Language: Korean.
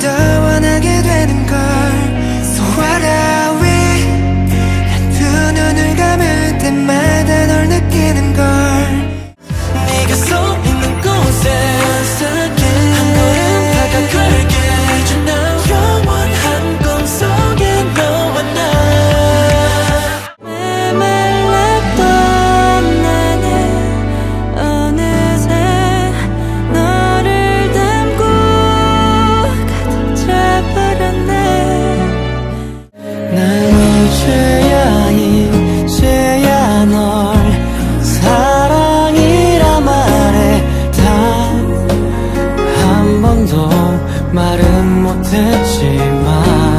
เดิม 늦지만